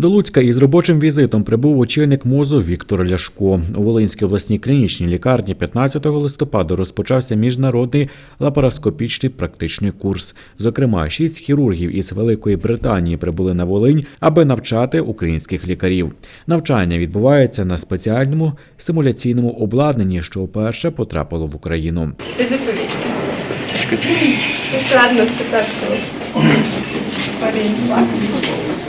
До Луцька із робочим візитом прибув очільник МОЗу Віктор Ляшко. У Волинській обласній клінічній лікарні 15 листопада розпочався міжнародний лапароскопічний практичний курс. Зокрема, шість хірургів із Великої Британії прибули на Волинь, аби навчати українських лікарів. Навчання відбувається на спеціальному симуляційному обладнанні, що вперше потрапило в Україну. Ти заповідь. Складно спочатку.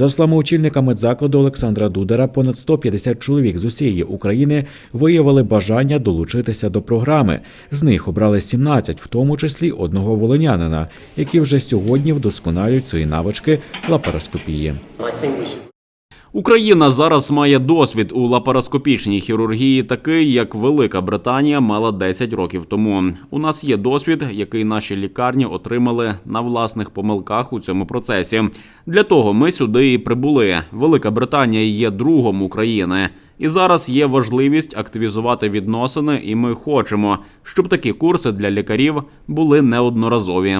За словами очільника медзакладу Олександра Дудера, понад 150 чоловік з усієї України виявили бажання долучитися до програми. З них обрали 17, в тому числі одного волинянина, які вже сьогодні вдосконалюють свої навички лапароскопії. Україна зараз має досвід у лапароскопічній хірургії, такий як Велика Британія мала 10 років тому. У нас є досвід, який наші лікарні отримали на власних помилках у цьому процесі. Для того ми сюди і прибули. Велика Британія є другом України. І зараз є важливість активізувати відносини, і ми хочемо, щоб такі курси для лікарів були неодноразові.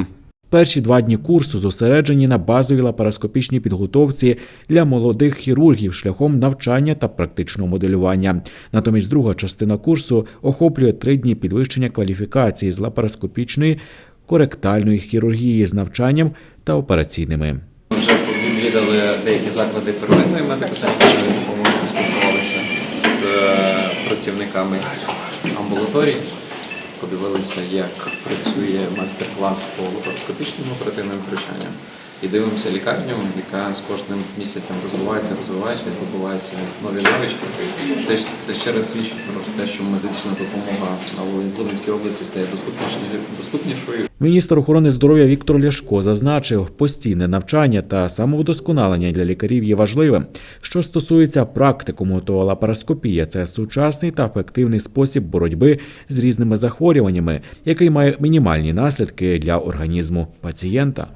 Перші два дні курсу зосереджені на базовій лапароскопічній підготовці для молодих хірургів шляхом навчання та практичного моделювання. Натомість друга частина курсу охоплює три дні підвищення кваліфікації з лапароскопічної коректальної хірургії з навчанням та операційними. Ми вже відвідали деякі заклади первинної медико-санітарної допомоги, поспілкувалися з е, працівниками амбулаторій, подивилися, як працює майстер-клас по лапароскопічному оперативним втручанням. І дивимося лікарню, яка з кожним місяцем розвивається, розвивається, і здобувається нові навички. Це, це ще раз свідчить про те, що медична допомога на Волинській області стає доступнішою, доступнішою Міністр охорони здоров'я Віктор Ляшко зазначив, постійне навчання та самовдосконалення для лікарів є важливим. Що стосується практикуму, то лапароскопія це сучасний та ефективний спосіб боротьби з різними захворюваннями, який має мінімальні наслідки для організму пацієнта.